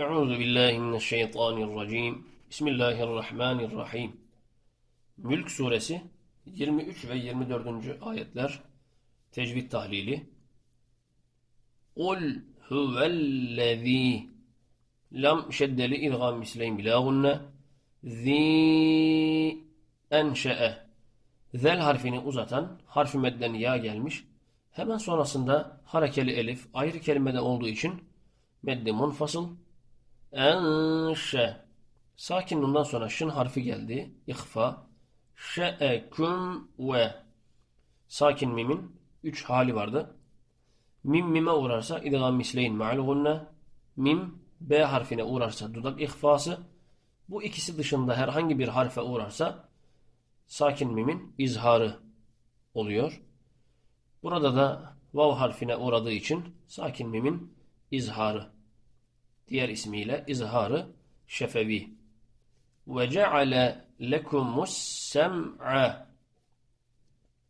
Euzu billahi mineşşeytanirracim. Bismillahirrahmanirrahim. Mülk suresi 23 ve 24. ayetler tecvid tahlili. Kul huvellezî Lam şeddeli idgam misleyn bila gunne Zî enşe'e Zel harfini uzatan harfi medden ya gelmiş. Hemen sonrasında harekeli elif ayrı kelimede olduğu için meddi munfasıl enşe sakin bundan sonra şın harfi geldi. İhfa şe'eküm ve sakin mimin üç hali vardı. Mim mime uğrarsa idgam misleyn ma'al mim B harfine uğrarsa dudak ihfası bu ikisi dışında herhangi bir harfe uğrarsa sakin mimin izharı oluyor. Burada da vav harfine uğradığı için sakin mimin izharı. Diğer ismiyle izharı şefevi. Ve ceale lekumus sem'a.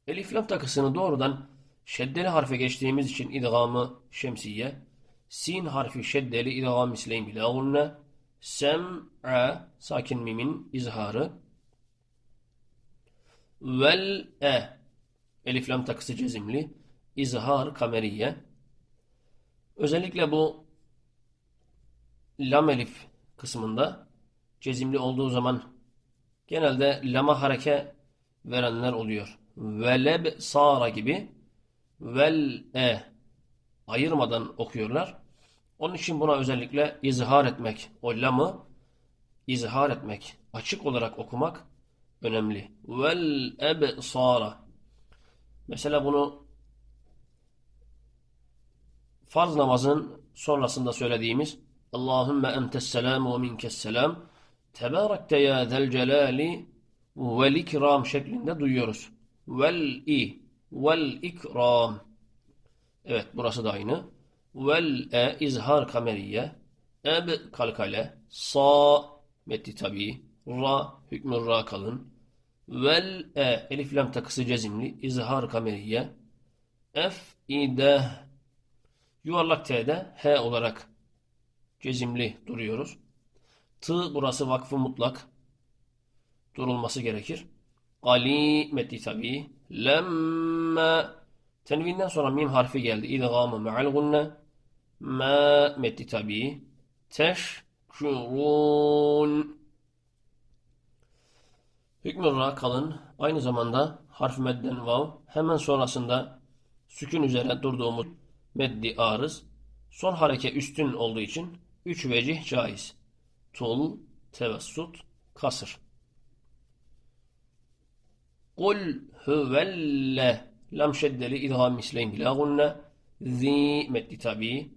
Elif lam takısını doğrudan şeddeli harfe geçtiğimiz için idgamı şemsiye. Sin harfi şeddeli idgam misleyin bila gunne. Sem'a sakin mimin izharı. Vel e elif lam takısı cezimli. İzhar kameriye. Özellikle bu lam elif kısmında cezimli olduğu zaman genelde lama hareke verenler oluyor. Veleb sara gibi vel e ayırmadan okuyorlar. Onun için buna özellikle izhar etmek, o lamı izhar etmek, açık olarak okumak önemli. Vel ebsara. Mesela bunu farz namazın sonrasında söylediğimiz Allahümme entes selam ve minkes selam. Tebarekte ya zel celali vel ikram şeklinde duyuyoruz. Vel i vel ikram. Evet burası da aynı. Vel e izhar kameriye. Eb kalkale. Sa metti tabi ra hükmü ra kalın. Vel e elif lam takısı cezimli izhar kameriye. F ide yuvarlak t'de h olarak cezimli duruyoruz. T burası vakfı mutlak durulması gerekir. Ali metni tabi lemme tenvinden sonra mim harfi geldi. İdgamı me'al gunne ma metni tabi teşkurun Hükmü ra kalın. Aynı zamanda harf medden vav. Hemen sonrasında sükun üzere durduğumuz meddi arız. Son hareke üstün olduğu için üç vecih caiz. Tul, tevessut, kasır. Kul huvelle lam şeddeli idgam misleyn bila gunne zi meddi tabi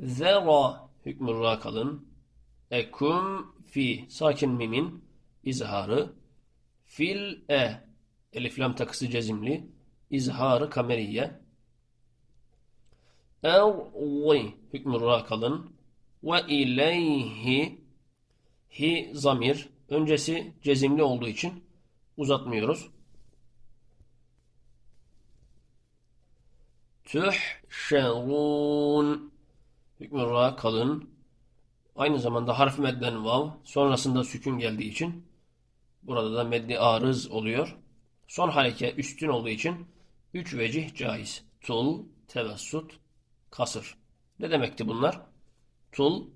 zera hükmü ra ekum fi sakin mimin izharı Fil e elif lam takısı cezimli izharı kameriye Erzi hükmü ra kalın ve ileyhi hi zamir öncesi cezimli olduğu için uzatmıyoruz. Tuhşerun hükmü ra kalın aynı zamanda harf medden vav sonrasında sükun geldiği için Burada da meddi arız oluyor. Son hareke üstün olduğu için üç vecih caiz. Tul, tevessut, kasır. Ne demekti bunlar? Tul,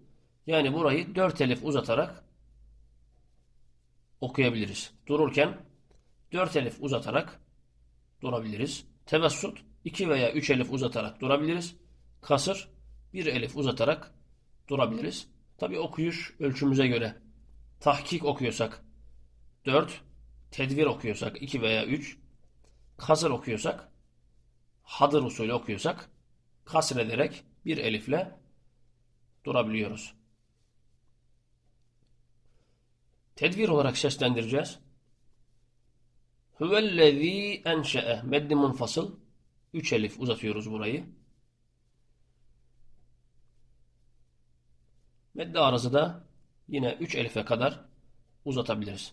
yani burayı dört elif uzatarak okuyabiliriz. Dururken dört elif uzatarak durabiliriz. Tevessut, iki veya üç elif uzatarak durabiliriz. Kasır, bir elif uzatarak durabiliriz. Tabi okuyuş ölçümüze göre. Tahkik okuyorsak 4 tedvir okuyorsak 2 veya 3 kasır okuyorsak hadır usulü okuyorsak kasrederek bir elifle durabiliyoruz. Tedbir olarak seslendireceğiz. Hüvellezî enşe'e meddi munfasıl. Üç elif uzatıyoruz burayı. Meddi arızı da yine üç elife kadar uzatabiliriz.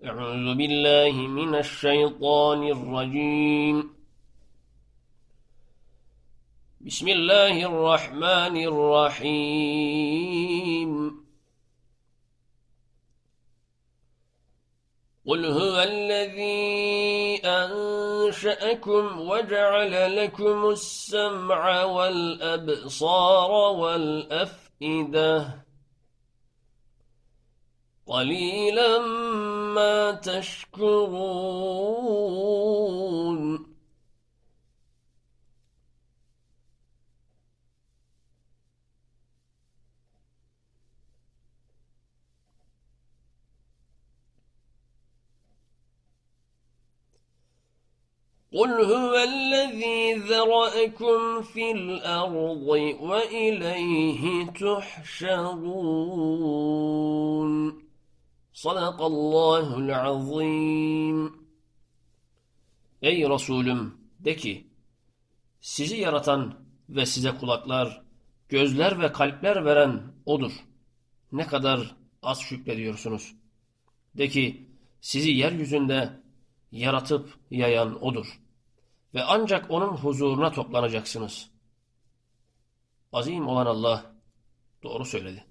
Euzu billahi mineşşeytanirracim. بسم الله الرحمن الرحيم. قل هو الذي أنشأكم وجعل لكم السمع والأبصار والأفئدة. قليلا ما تشكرون. قل هو الذي ذرأكم في الأرض وإليه تحشرون صدق الله العظيم Ey Resulüm de ki sizi yaratan ve size kulaklar, gözler ve kalpler veren O'dur. Ne kadar az şükrediyorsunuz. De ki sizi yeryüzünde yaratıp yayan O'dur. Ve ancak O'nun huzuruna toplanacaksınız. Azim olan Allah doğru söyledi.